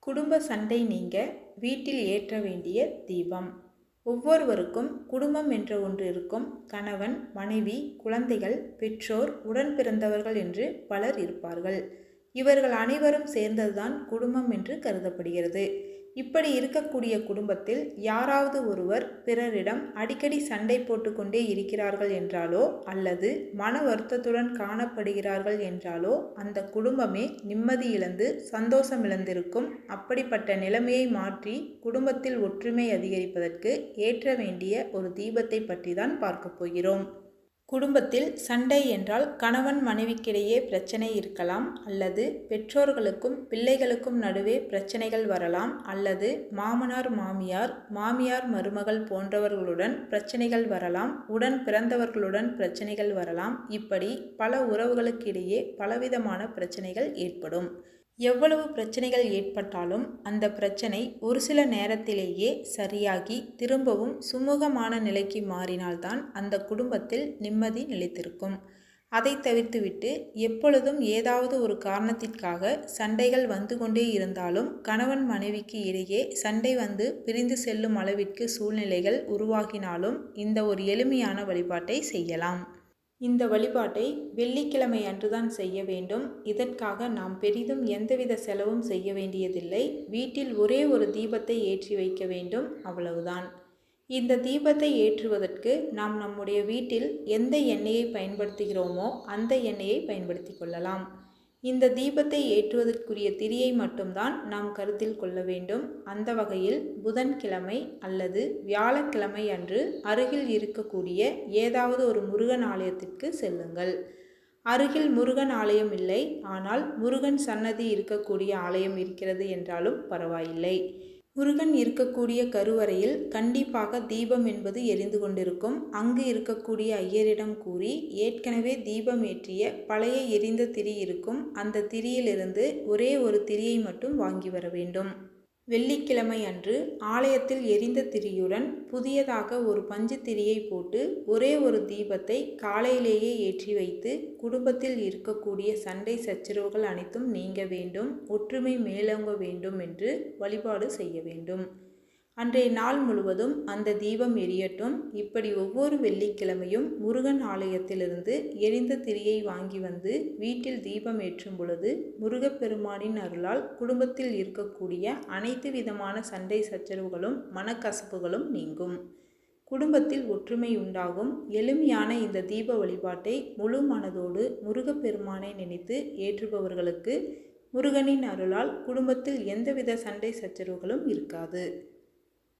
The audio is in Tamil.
குடும்ப சண்டை நீங்க வீட்டில் ஏற்ற வேண்டிய தீபம். ஒவ்வொருவருக்கும் குடும்பம் என்ற ஒன்று இருக்கும். கணவன் மனைவி குழந்தைகள் பெற்றோர் உடன் பிறந்தவர்கள் என்று பலர் இருப்பார்கள். இவர்கள் அனைவரும் சேர்ந்ததுதான் குடும்பம் என்று கருதப்படுகிறது. இப்படி இருக்கக்கூடிய குடும்பத்தில் யாராவது ஒருவர் பிறரிடம் அடிக்கடி சண்டை போட்டுக்கொண்டே இருக்கிறார்கள் என்றாலோ அல்லது மன வருத்தத்துடன் காணப்படுகிறார்கள் என்றாலோ அந்த குடும்பமே நிம்மதி இழந்து சந்தோஷம் இழந்திருக்கும். அப்படிப்பட்ட நிலைமையை மாற்றி குடும்பத்தில் ஒற்றுமை அதிகரிப்பதற்கு ஏற்ற வேண்டிய ஒரு தீபத்தை பற்றி தான் பார்க்கப் போகிறோம். குடும்பத்தில் சண்டை என்றால் கணவன் மனைவிக்கிடையே பிரச்சனை இருக்கலாம் அல்லது பெற்றோர்களுக்கும் பிள்ளைகளுக்கும் நடுவே பிரச்சனைகள் வரலாம் அல்லது மாமனார் மாமியார் மாமியார் மருமகள் போன்றவர்களுடன் பிரச்சனைகள் வரலாம் உடன் பிறந்தவர்களுடன் பிரச்சனைகள் வரலாம். இப்படி பல உறவுகளுக்கிடையே பலவிதமான பிரச்சனைகள் ஏற்படும். எவ்வளவு பிரச்சனைகள் ஏற்பட்டாலும் அந்த பிரச்சனை ஒரு சில நேரத்திலேயே சரியாகி திரும்பவும் சுமூகமான நிலைக்கு மாறினால்தான் அந்த குடும்பத்தில் நிம்மதி நிலைத்திருக்கும். அதை தவிர்த்துவிட்டு எப்பொழுதும் ஏதாவது ஒரு காரணத்திற்காக சண்டைகள் வந்து கொண்டே இருந்தாலும் கணவன் மனைவிக்கு இடையே சண்டை வந்து பிரிந்து செல்லும் அளவிற்கு சூழ்நிலைகள் உருவாகினாலும் இந்த ஒரு எளிமையான வழிபாட்டை செய்யலாம். இந்த வழிபாட்டை வெள்ளிக்கிழமை அன்றுதான் செய்ய வேண்டும். இதற்காக நாம் பெரிதும் எந்தவித செலவும் செய்ய வேண்டியதில்லை. வீட்டில் ஒரே ஒரு தீபத்தை ஏற்றி வைக்க வேண்டும். அவ்வளவுதான். இந்த தீபத்தை ஏற்றுவதற்கு நாம் நம்முடைய வீட்டில் எந்த எண்ணெயை பயன்படுத்துகிறோமோ அந்த எண்ணெயை பயன்படுத்தி கொள்ளலாம். இந்த தீபத்தை ஏற்றுவதற்குரிய திரியை மட்டும்தான் நாம் கருத்தில் கொள்ள வேண்டும். அந்த வகையில் புதன்கிழமை அல்லது வியாழக்கிழமை அன்று அருகில் இருக்கக்கூடிய ஏதாவது ஒரு முருகன் ஆலயத்திற்கு செல்லுங்கள். அருகில் முருகன் ஆலயம் இல்லை ஆனால் முருகன் சன்னதி இருக்கக்கூடிய ஆலயம் இருக்கிறது என்றாலும் பரவாயில்லை. முருகன் இருக்கக்கூடிய கருவறையில் கண்டிப்பாக தீபம் என்பது எரிந்து கொண்டிருக்கும். அங்கு இருக்கக்கூடிய ஐயரிடம் கூறி ஏற்கனவே தீபம் ஏற்றிய பழைய எரிந்த திரி இருக்கும். அந்த திரியிலிருந்து ஒரே ஒரு திரியை மட்டும் வாங்கி வர வேண்டும். வெள்ளிக்கிழமை அன்று ஆலயத்தில் எரிந்த திரியுடன் புதியதாக ஒரு பஞ்சு திரியை போட்டு ஒரே ஒரு தீபத்தை காலையிலேயே ஏற்றி வைத்து குடும்பத்தில் இருக்கக்கூடிய சண்டை சச்சரவுகள் அனைத்தும் நீங்க வேண்டும் ஒற்றுமை மேலோங்க வேண்டும் என்று வழிபாடு செய்ய வேண்டும். அன்றைய நாள் முழுவதும் அந்த தீபம் எரியட்டும். இப்படி ஒவ்வொரு வெள்ளிக்கிழமையும் முருகன் ஆலயத்திலிருந்து எரிந்த திரியை வாங்கி வந்து வீட்டில் தீபம் ஏற்றும் பொழுது முருகப்பெருமானின் அருளால் குடும்பத்தில் இருக்கக்கூடிய அனைத்து விதமான சண்டை சச்சரவுகளும் மனக்கசப்புகளும் நீங்கும். குடும்பத்தில் ஒற்றுமை உண்டாகும். எளிமையான இந்த தீப வழிபாட்டை முழு மனதோடு முருகப்பெருமானை நினைத்து ஏற்றுபவர்களுக்கு முருகனின் அருளால் குடும்பத்தில் எந்தவித சண்டை சச்சரவுகளும் இருக்காது.